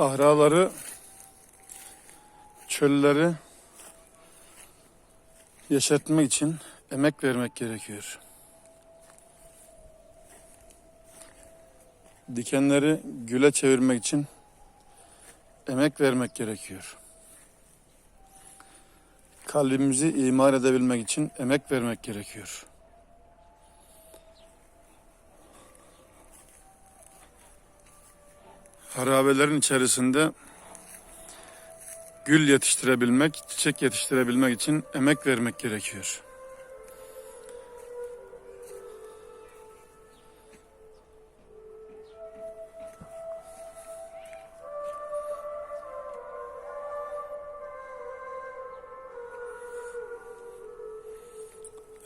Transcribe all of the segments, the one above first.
Sahraları, çölleri yeşertmek için emek vermek gerekiyor. Dikenleri güle çevirmek için emek vermek gerekiyor. Kalbimizi imar edebilmek için emek vermek gerekiyor. Harabelerin içerisinde gül yetiştirebilmek, çiçek yetiştirebilmek için emek vermek gerekiyor.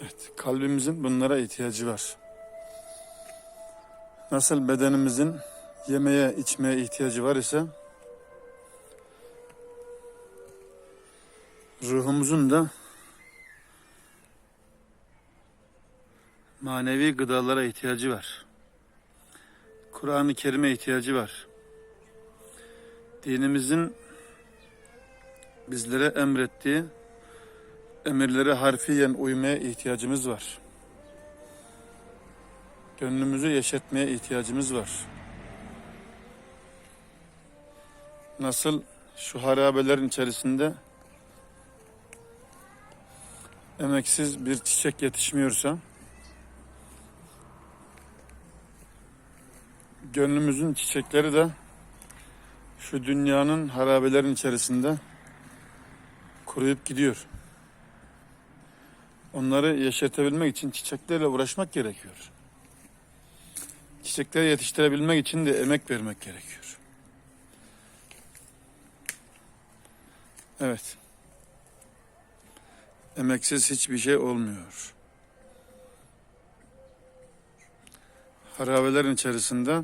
Evet, kalbimizin bunlara ihtiyacı var. Nasıl bedenimizin yemeye, içmeye ihtiyacı var ise ruhumuzun da manevi gıdalara ihtiyacı var. Kur'an-ı Kerim'e ihtiyacı var. Dinimizin bizlere emrettiği emirlere harfiyen uymaya ihtiyacımız var. Gönlümüzü yeşertmeye ihtiyacımız var. Nasıl şu harabelerin içerisinde emeksiz bir çiçek yetişmiyorsa gönlümüzün çiçekleri de şu dünyanın harabelerin içerisinde kuruyup gidiyor. Onları yeşertebilmek için çiçeklerle uğraşmak gerekiyor. Çiçekleri yetiştirebilmek için de emek vermek gerekiyor. Evet. Emeksiz hiçbir şey olmuyor. Harabelerin içerisinde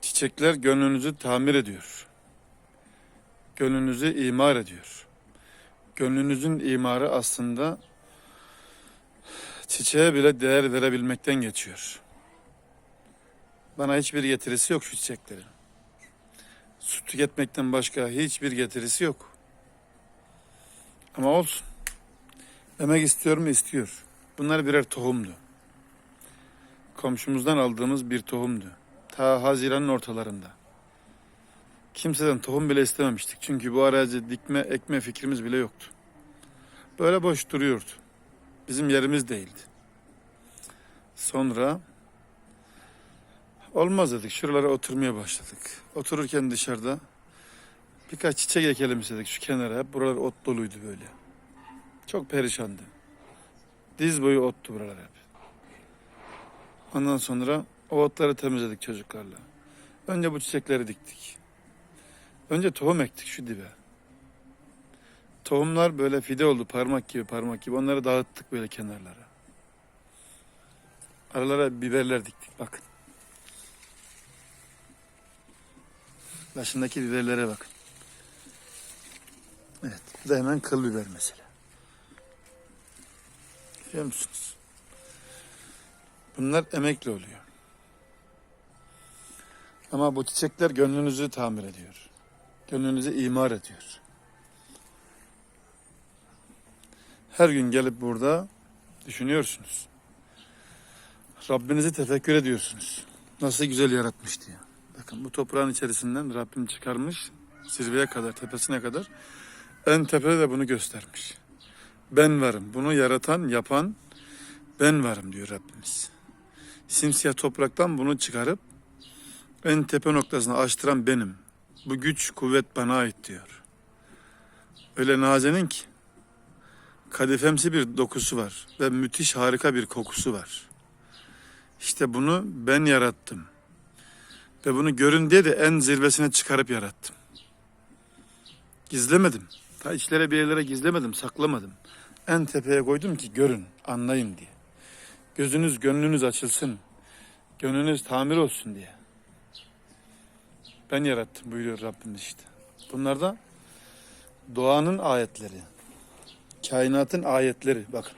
çiçekler gönlünüzü tamir ediyor. Gönlünüzü imar ediyor. Gönlünüzün imarı aslında çiçeğe bile değer verebilmekten geçiyor. Bana hiçbir getirisi yok şu çiçeklerin. Su tüketmekten başka hiçbir getirisi yok. Ama olsun. Emek istiyor mu? İstiyor. Bunlar birer tohumdu. Komşumuzdan aldığımız bir tohumdu. Ta Haziran'ın ortalarında. Kimseden tohum bile istememiştik. Çünkü bu arazi dikme, ekme fikrimiz bile yoktu. Böyle boş duruyordu. Bizim yerimiz değildi. Sonra olmaz dedik. Şuralara oturmaya başladık. Otururken dışarıda birkaç çiçek ekelim istedik şu kenara. Hep buralar ot doluydu böyle. Çok perişandı. Diz boyu ottu buralar hep. Ondan sonra o otları temizledik çocuklarla. Önce bu çiçekleri diktik. Önce tohum ektik şu dibe. Tohumlar böyle fide oldu parmak gibi parmak gibi. Onları dağıttık böyle kenarlara. Aralara biberler diktik bakın. Başındaki biberlere bakın. Evet bu da hemen kıl biber mesela. Görüyor musunuz? Bunlar emekli oluyor. Ama bu çiçekler gönlünüzü tamir ediyor. Gönlünüzü imar ediyor. Her gün gelip burada düşünüyorsunuz. Rabbinizi tefekkür ediyorsunuz. Nasıl güzel yaratmış diye. Bakın bu toprağın içerisinden Rabbim çıkarmış zirveye kadar, tepesine kadar. En tepede de bunu göstermiş. Ben varım. Bunu yaratan, yapan ben varım diyor Rabbimiz. Simsiyah topraktan bunu çıkarıp en tepe noktasına açtıran benim. Bu güç, kuvvet bana ait diyor. Öyle nazenin ki kadifemsi bir dokusu var ve müthiş harika bir kokusu var. İşte bunu ben yarattım. Ve bunu görün diye de en zirvesine çıkarıp yarattım. Gizlemedim. Ta içlere bir yerlere gizlemedim, saklamadım. En tepeye koydum ki görün, anlayın diye. Gözünüz, gönlünüz açılsın. Gönlünüz tamir olsun diye. Ben yarattım buyuruyor Rabbimiz işte. Bunlar da doğanın ayetleri. Kainatın ayetleri. Bakın.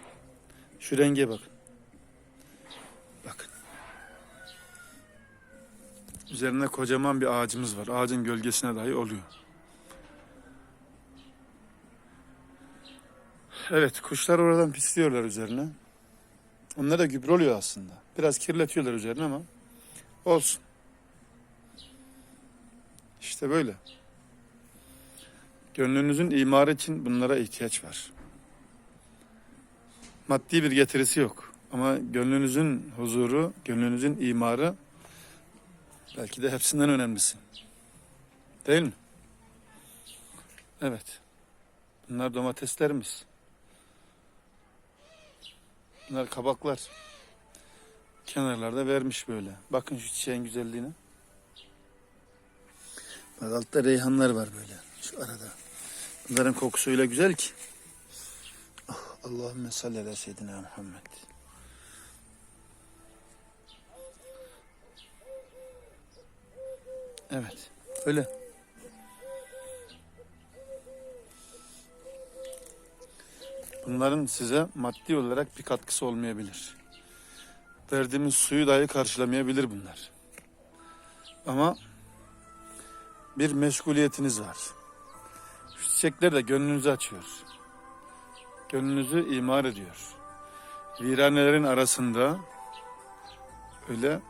Şu renge bakın. Bakın. Üzerinde kocaman bir ağacımız var. Ağacın gölgesine dahi oluyor. Evet, kuşlar oradan pisliyorlar üzerine. Onlar da gübre oluyor aslında. Biraz kirletiyorlar üzerine ama olsun. İşte böyle. Gönlünüzün imarı için bunlara ihtiyaç var. Maddi bir getirisi yok. Ama gönlünüzün huzuru, gönlünüzün imarı belki de hepsinden önemlisi. Değil mi? Evet. Bunlar domateslerimiz. Bunlar kabaklar. Kenarlarda vermiş böyle. Bakın şu çiçeğin güzelliğine. Bak altta reyhanlar var böyle şu arada. Bunların kokusu öyle güzel ki. Oh, Allahümme salli ala seyyidina Muhammed. Evet, öyle. Bunların size maddi olarak bir katkısı olmayabilir. Verdiğimiz suyu dahi karşılamayabilir bunlar. Ama bir meşguliyetiniz var. Şu çiçekler de gönlünüzü açıyor. Gönlünüzü imar ediyor. Viranelerin arasında öyle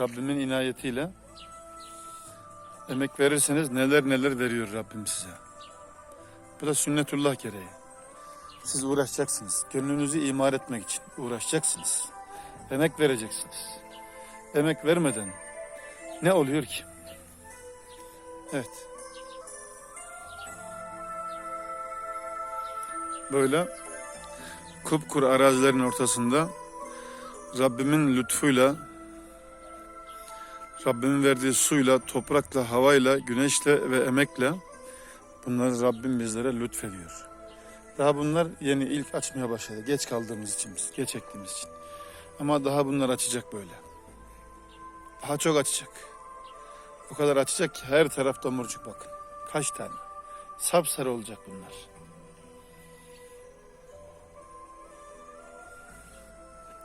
Rabbimin inayetiyle emek verirseniz neler neler veriyor Rabbim size. Bu da sünnetullah gereği. Siz uğraşacaksınız. Gönlünüzü imar etmek için uğraşacaksınız. Emek vereceksiniz. Emek vermeden ne oluyor ki? Evet. Böyle kupkuru arazilerin ortasında Rabbimin lütfuyla Rabbimin verdiği suyla, toprakla, havayla, güneşle ve emekle bunları Rabbim bizlere lütfediyor. Daha bunlar yeni ilk açmaya başladı. Geç kaldığımız için geç ektiğimiz için. Ama daha bunlar açacak böyle. Daha çok açacak. O kadar açacak ki her taraf domurcuk bakın. Kaç tane. Sapsarı olacak bunlar.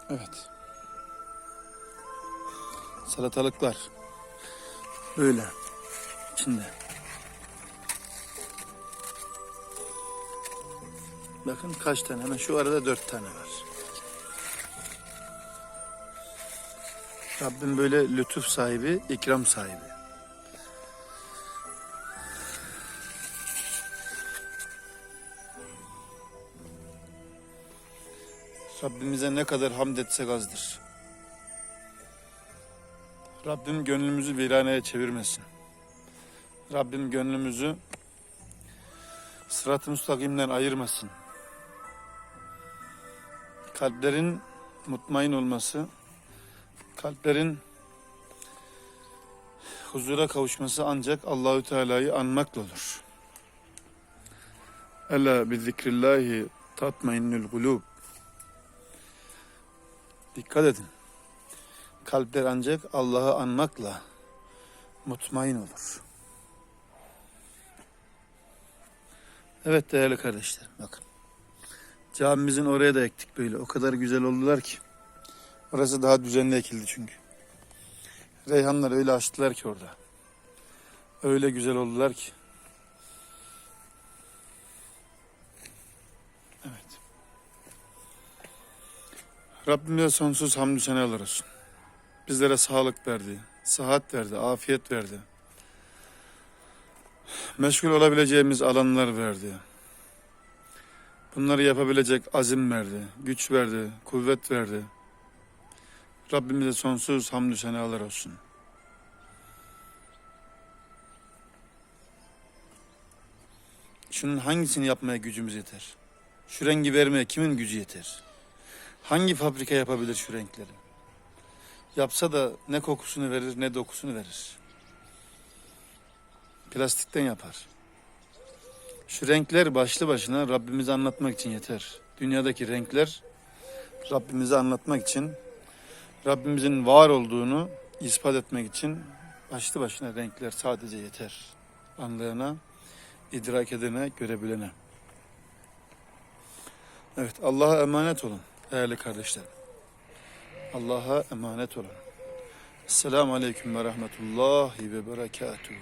Evet. Salatalıklar. Böyle. İçinde. Bakın kaç tane. Hemen şu arada dört tane var. Rabbim böyle lütuf sahibi, ikram sahibi. Rabbimize ne kadar hamd etsek azdır. Rabbim gönlümüzü viraneye çevirmesin. Rabbim gönlümüzü sırat-ı müstakimden ayırmasın. Kalplerin mutmain olması, kalplerin huzura kavuşması ancak Allahü Teala'yı anmakla olur. Ela bi zikrillahi tatmainnul kulub. Dikkat edin. Kalpler ancak Allah'ı anmakla mutmain olur. Evet değerli kardeşlerim bakın. Camimizin oraya da ektik böyle. O kadar güzel oldular ki. Orası daha düzenli ekildi çünkü. Reyhanlar öyle açtılar ki orada. Öyle güzel oldular ki. Evet. Rabbimize sonsuz hamdü senalar olsun. Bizlere sağlık verdi, sıhhat verdi, afiyet verdi. Meşgul olabileceğimiz alanlar verdi. Bunları yapabilecek azim verdi, güç verdi, kuvvet verdi. Rabbimize sonsuz hamdü senalar olsun. Şunun hangisini yapmaya gücümüz yeter? Şu rengi vermeye kimin gücü yeter? Hangi fabrika yapabilir şu renkleri? Yapsa da ne kokusunu verir ne dokusunu verir. Plastikten yapar. Şu renkler başlı başına Rabbimizi anlatmak için yeter. Dünyadaki renkler Rabbimizi anlatmak için, Rabbimizin var olduğunu ispat etmek için başlı başına renkler sadece yeter. Anlayana, idrak edene, görebilene. Evet, Allah'a emanet olun değerli kardeşlerim. Allah'a emanet olun. Selamun Aleyküm ve Rahmetullahi ve Berekatuhu.